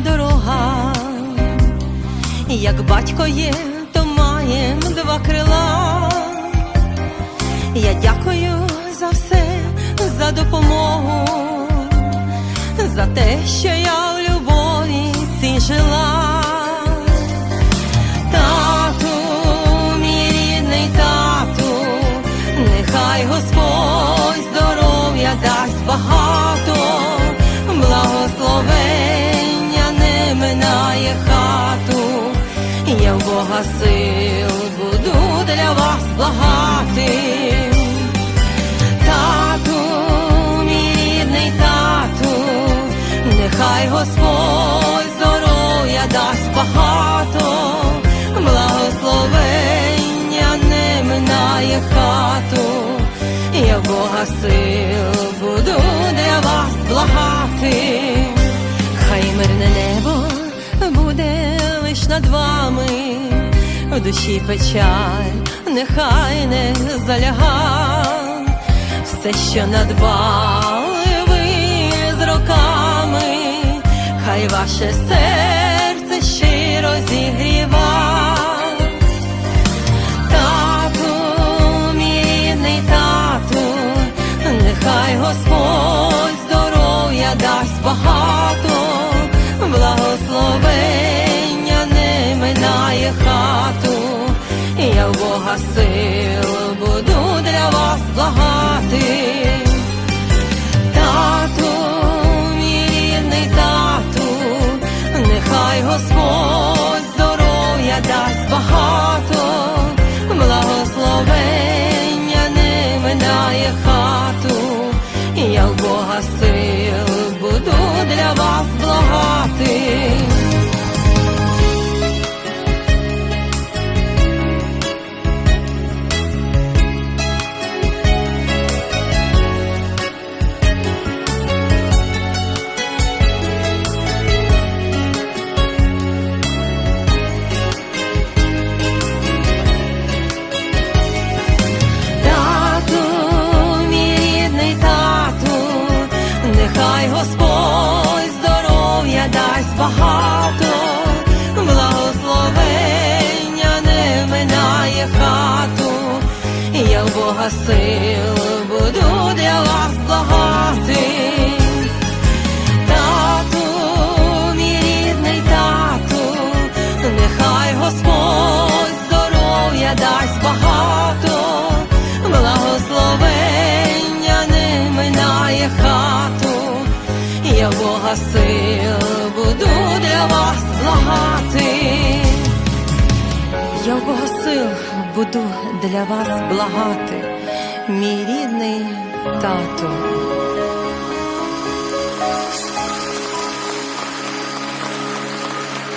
дорога, як батько є, то маєм два крила. Я дякую за все, за допомогу, за те, що я в любові ці жила. Я в Бога сил буду для вас благати. Тату, мій рідний тату, нехай Господь здоров'я дасть багато, благословення не минає хату, я в Бога сил буду для вас благати, над вами, в душі печаль, нехай не заляга, все, що надбали ви з роками, хай ваше серце щиро зігріва. Тату, мій тату, нехай Господь здоров'я дасть багато, я я Бога сил буду для вас благати. Тату, мій рідний тату, нехай Господь здоров'я дасть багато, благословення не минає хату, я Бога сил буду для вас благати. Я в Бога сил буду для вас благати, мій рідний тату.